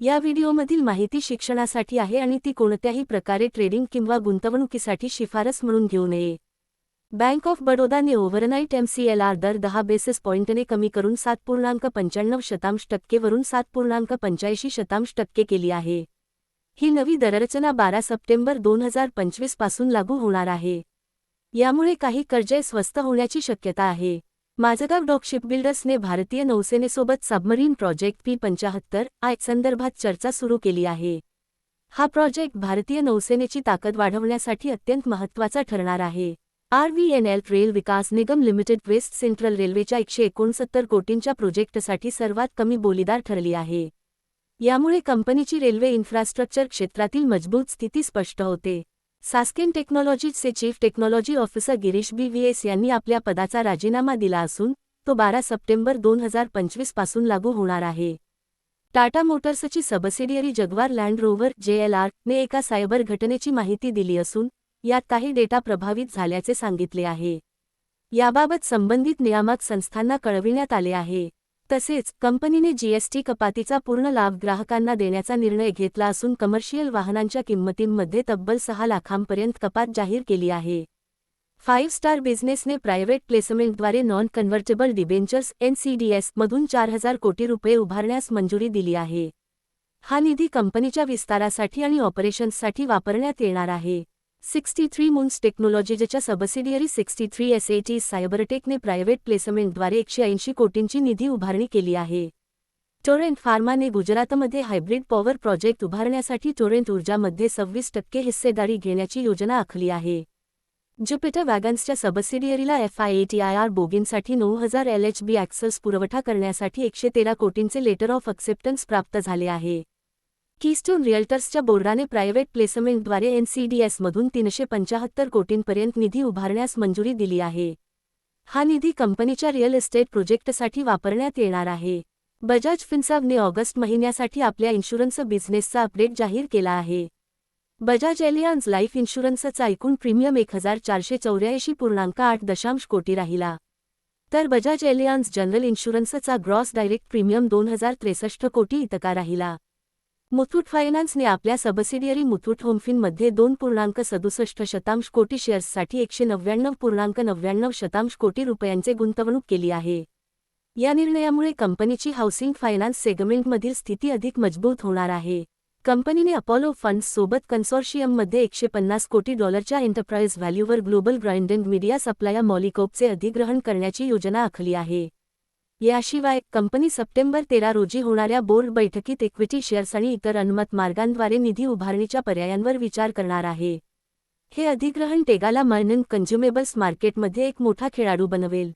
या व्हिडिओमधील माहिती शिक्षणासाठी आहे आणि ती कोणत्याही प्रकारे ट्रेडिंग किंवा गुंतवणुकीसाठी शिफारस म्हणून घेऊ नये. बँक ऑफ बडोदाने ओव्हरनाईट एमसीएलआर दर दहा बेसिस पॉईंटने कमी करून सात पूर्णांक पंच्याण्णव शतांश टक्केवरून सात पूर्णांक पंच्याऐंशी शतांश टक्के केली आहे. ही नवी दररचना बारा सप्टेंबर दोन हजार पंचवीसपासून लागू होणार आहे. यामुळे काही कर्जे स्वस्त होण्याची शक्यता आहे. माझगाव डॉक शिपबिल्डर्सने भारतीय नौसेनेसोबत सबमरीन प्रोजेक्ट पी पंचाहत्तर आय संदर्भात चर्चा सुरू केली आहे. हा प्रोजेक्ट भारतीय नौसेनेची ताकद वाढवण्यासाठी अत्यंत महत्त्वाचा ठरणार आहे. RVNL rail Vikas Nigam limited west central रेल्वेच्या एकशे एकोणसत्तर कोटींच्या प्रोजेक्टसाठी सर्वात कमी बोलीदार ठरली आहे. यामुळे कंपनीची रेल्वे इन्फ्रास्ट्रक्चर क्षेत्रातील मजबूत स्थिती स्पष्ट होते. सास्किन टेक्नॉलॉजीजचे chief technology officer Girish B. V. S. यांनी आपल्या पदाचा राजीनामा दिला असून तो बारा सप्टेंबर दोन हजार पंचवीसपासून लागू होणार आहे. Tata मोटर्सची subsidiary Jaguar Land Rover JLR ने एका सायबर घटनेची माहिती दिली असून यात काही डेटा प्रभावित झाल्याचे सांगितले आहे. याबाबत संबंधित नियामक संस्थांना कळविण्यात आले आहे. तसेच कंपनीने जीएसटी कपातीचा पूर्ण लाभ ग्राहकांना देण्याचा निर्णय घेतला असून कमर्शियल वाहनांच्या किंमतींमध्ये तब्बल सहा लाखांपर्यंत कपात जाहीर केली आहे. फाईव्ह स्टार बिझनेसने प्रायव्हेट प्लेसमेंटद्वारे नॉन कन्व्हर्टेबल डिबेंचर्स एनसीडीएस मधून चार हजार कोटी रुपये उभारण्यास मंजुरी दिली आहे. हा निधी कंपनीच्या विस्तारासाठी आणि ऑपरेशन्ससाठी वापरण्यात येणार आहे. Sixty three moons टेक्नॉलॉजीजच्या subsidiary sixty three S A T सायबरटेकने private प्लेसमेंटद्वारे एकशे ऐंशी कोटींची निधी उभारणी केली आहे. टोरेंट फार्माने गुजरातमध्ये हायब्रिड पॉवर प्रोजेक्ट उभारण्यासाठी टोरेंट ऊर्जामध्ये सव्वीस टक्के हिस्सेदारी घेण्याची योजना आखली आहे. ज्युपिटर वॅगन्सच्या सबसिडियरीला F I A T I R बोगींसाठी नऊ हजार एल एच बी ॲक्सेस पुरवठा करण्यासाठी एकशे तेरा कोटींचे लेटर ऑफ अक्सेप्टन्स प्राप्त झाले आहे. कीस्टून रिअल्टर्सच्या बोर्डाने प्रायव्हेट प्लेसमेंटद्वारे एनसीडीएसमधून तीनशे पंचाहत्तर कोटींपर्यंत निधी उभारण्यास मंजुरी दिली आहे. हा निधी कंपनीच्या रिअल इस्टेट प्रोजेक्टसाठी वापरण्यात येणार आहे. बजाज फिन्सावने ऑगस्ट महिन्यासाठी आपल्या इन्शुरन्स बिझनेसचा अपडेट जाहीर केला आहे. बजाज एलियन्स लाईफ इन्शुरन्सचा एकूण प्रीमियम एक हजार चारशे चौऱ्याऐंशी पूर्णांक आठ दशांश कोटी राहिला. तर बजाज एलियन्स जनरल इन्शुरन्सचा ग्रॉस डायरेक्ट प्रीमियम दोन हजार त्रेसष्ट कोटी इतका राहिला. मुथूट फायनान्सने आपल्या सबसिडियरी मुथूट होमफिनमध्ये दोन पूर्णांक सदुसष्ट शतांश कोटी शेअर्ससाठी एकशे नव्याण्णव पूर्णांक नव्याण्णव शतांश कोटी रुपयांचे गुंतवणूक केली आहे. या निर्णयामुळे कंपनीची हाऊसिंग फायनान्स सेगमेंटमधील स्थिती अधिक मजबूत होणार आहे. कंपनीने अपोलो फंड्स सोबत कन्सोर्शियममध्ये एकशे पन्नास कोटी डॉलरच्या एंटरप्राइज व्हॅल्यूवर ग्लोबल ग्राइंडेंड मीडिया सप्लाया मॉलिकोपचे अधिग्रहण करण्याची योजना आखली आहे. याशिवाय कंपनी सप्टेंबर तेरा रोजी होणाऱ्या बोर्ड बैठकीत इक्विटी शेअर्स आणि इतर अनुमत मार्गांद्वारे निधी उभारणीच्या पर्यायांवर विचार करणार आहे. हे अधिग्रहण टेगाला मायनन कन्झ्युमेबल्स मार्केटमध्ये एक मोठा खेळाडू बनवेल.